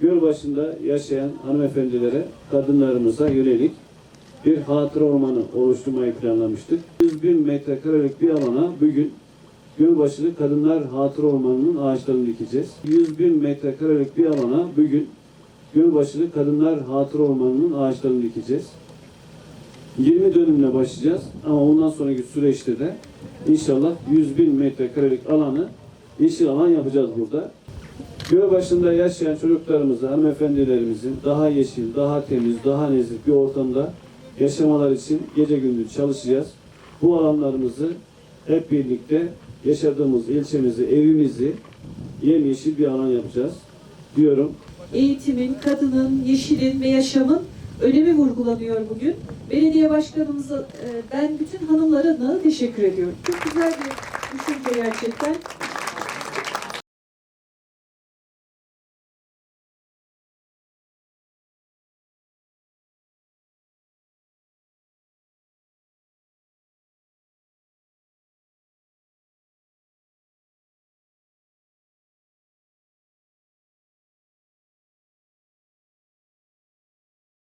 Gölbaşı'nda yaşayan hanımefendilere, kadınlarımıza yönelik bir hatıra ormanı oluşturmayı planlamıştık. 100 bin metrekarelik bir alana bugün Gölbaşılı Kadınlar Hatıra Ormanı'nın ağaçlarını dikeceğiz. 100 bin metrekarelik bir alana bugün Gölbaşılı Kadınlar Hatıra Ormanı'nın ağaçlarını dikeceğiz. 20 dönümle başlayacağız ama ondan sonraki süreçte de inşallah 100 bin metrekarelik alanı yeşil alan yapacağız burada. Gölbaşı'nda yaşayan çocuklarımızı, hanımefendilerimizin daha yeşil, daha temiz, daha nezih bir ortamda yaşamalar için gece gündüz çalışacağız. Bu alanlarımızı hep birlikte yaşadığımız ilçemizi, evimizi yemyeşil bir alan yapacağız diyorum. eğitimin, kadının, yeşilin ve yaşamın önemi vurgulanıyor bugün. Belediye başkanımıza e, ben bütün hanımlara da teşekkür ediyorum. Çok güzel bir düşünce gerçekten.